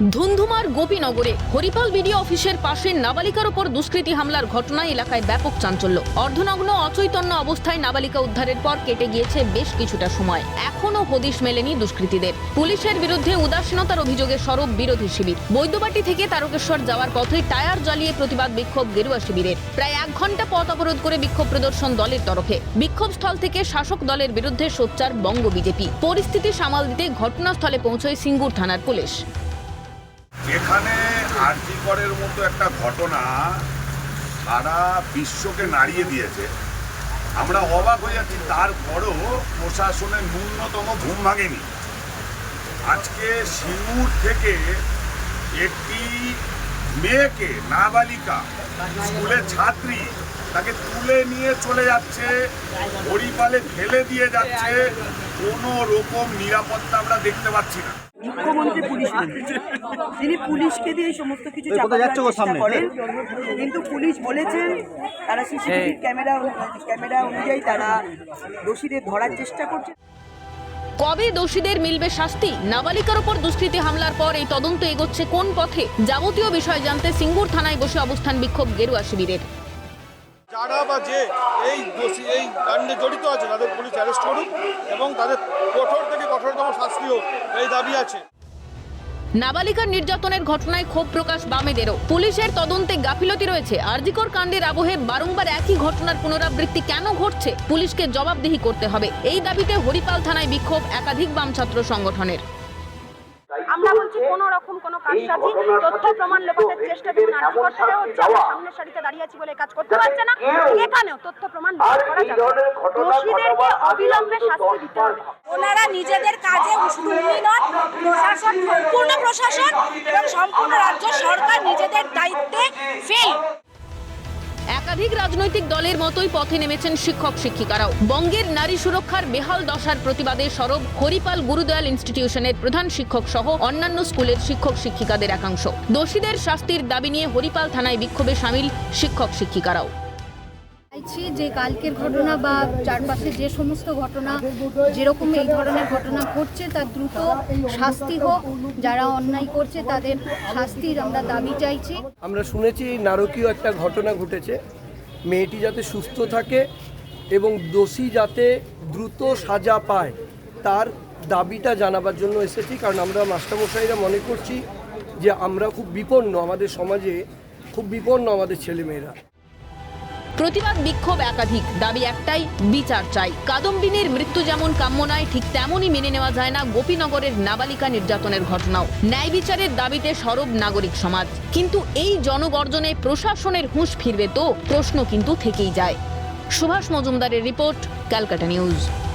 ধুন্ধুমার গোপীনগরে Haripal BDO অফিসের পাশে নাবালিকার ওপর দুষ্কৃতী হামলার ঘটনায় এলাকায় ব্যাপক চাঞ্চল্য। অর্ধনগ্ন, অচৈতন্য অবস্থায় নাবালিকা উদ্ধারের পর কেটে গিয়েছে বেশ কিছুটা সময়। এখনও হদিশ মেলেনি দুষ্কৃতীদের। পুলিশের বিরুদ্ধে উদাসীনতার অভিযোগে সরব বিরোধী শিবির। বৈদ্যবাটি থেকে তারকেশ্বর যাওয়ার পথে টায়ার জ্বালিয়ে প্রতিবাদ বিক্ষোভ গেরুয়া শিবিরের। প্রায় এক ঘণ্টা পথ অবরোধ করে বিক্ষোভ প্রদর্শন দলের তরফে। বিক্ষোভ স্থল থেকে শাসক দলের বিরুদ্ধে সোচ্চার বঙ্গ বিজেপি। পরিস্থিতি সামাল দিতে ঘটনাস্থলে পৌঁছয় সিঙ্গুর থানার পুলিশ। এখানে আরজিকরের মতো একটা ঘটনা সারা বিশ্বকে নাড়িয়ে দিয়েছে। আমরা অবাক হয়ে যাচ্ছি, তারপরও প্রশাসনের ন্যূনতম ঘুম ভাঙেনি। আজকে সিঙ্গুর থেকে একটি মেয়েকে, নাবালিকা, স্কুলের ছাত্রী, তাকে তুলে নিয়ে চলে যাচ্ছে, হরিপালে ফেলে দিয়ে যাচ্ছে, কোনো রকম নিরাপত্তা আমরা দেখতে পাচ্ছি না। মুখ্যমন্ত্রী পুলিশ তিনি পুলিশকে দিয়ে এই সমস্ত কিছু চেষ্টা করেন। কিন্তু পুলিশ বলেছেন তারা সিসিটিভি ক্যামেরা ক্যামেরা অনুযায়ী তারা দোষীদের ধরার চেষ্টা করছে। কবে দোষীদের মিলবে শাস্তি? নাবালিকার ওপর দুষ্কৃতি হামলার পর এই তদন্ত এগোচ্ছে কোন পথে? যাবতীয় বিষয় জানতে সিঙ্গুর থানায় বসে অবস্থান বিক্ষোভ গেরুয়া শিবিরের। যারা বা যে এই দোষী, এই কাণ্ডে জড়িত আছে, তাদের পুলিশ অ্যারেস্ট করুক এবং তাদের কঠোর থেকে কঠোরতম শাস্তি হোক এই দাবি আছে। নাবালিকার নির্যাতনের ঘটনায় ক্ষোভ প্রকাশ বামেদেরও। পুলিশের তদন্তে গাফিলতি রয়েছে। আরজিকর কাণ্ডের আবহে বারংবার একই ঘটনার পুনরাবৃত্তি কেন ঘটছে, পুলিশকে জবাবদিহি করতে হবে। এই দাবিতে হরিপাল থানায় বিক্ষোভ একাধিক বাম ছাত্র সংগঠনের। আমরা বলছি কোন রকম কোন কারসাজি তথ্য প্রমাণ লোপাটের চেষ্টা যেমন আর্থিকর থেকে হচ্ছে আমরা সামনের সারিতে দাঁড়িয়ে আছি বলে কাজ করতে পারছে না। এখানেও তথ্য প্রমাণ লোপাট করা যাবে। দোষীদেরকে অবিলম্বে শাস্তি দিতে হবে। ওনারা নিজেদের কাজে উনি নন। প্রশাসন সম্পূর্ণ প্রশাসন এবং সম্পূর্ণ রাজ্য সরকার নিজেদের দায়িত্বে ফেল একাধিক রাজনৈতিক দলের মতোই পথে নেমেছেন শিক্ষক শিক্ষিকারাও। বঙ্গের নারী সুরক্ষার বেহাল দশার প্রতিবাদে সরব হরিপাল গুরুদয়াল ইনস্টিটিউশনের প্রধান শিক্ষক সহ অন্যান্য স্কুলের শিক্ষক শিক্ষিকাদের একাংশ। দোষীদের শাস্তির দাবি নিয়ে হরিপাল থানায় বিক্ষোভে সামিল শিক্ষক শিক্ষিকারাও। চাইছি যে কালকের ঘটনা বা চারপাশে যে সমস্ত ঘটনা, যেরকম এই ধরনের ঘটনা ঘটছে তার দ্রুত শাস্তি হোক। যারা অন্যায় করছে, তাদের শাস্তির আমরা দাবি চাইছি। আমরা শুনেছি নারকীয় একটা ঘটনা ঘটেছে। মেয়েটি যাতে সুস্থ থাকে এবং দোষী যাতে দ্রুত সাজা পায়, তার দাবিটা জানাবার জন্য এসেছি। কারণ আমরা মাস্টারমশাইরা মনে করছি যে আমরা খুব বিপন্ন আমাদের সমাজে, খুব বিপন্ন আমাদের ছেলেমেয়েরা। প্রতিবাদ বিক্ষোভ একাধিক। দাবি একটাই, বিচার চাই। কাদম্বিনীর মৃত্যু যেমন কাম্য নয়, ঠিক তেমনই মেনে নেওয়া যায় না গোপীনগরের নাবালিকা নির্যাতনের ঘটনাও। ন্যায় বিচারের দাবিতে সরব নাগরিক সমাজ। কিন্তু এই জনগর্জনে প্রশাসনের হুঁশ ফিরবে তো প্রশ্ন কিন্তু থেকেই যায়। সুভাষ মজুমদারের রিপোর্ট, ক্যালকাটা নিউজ।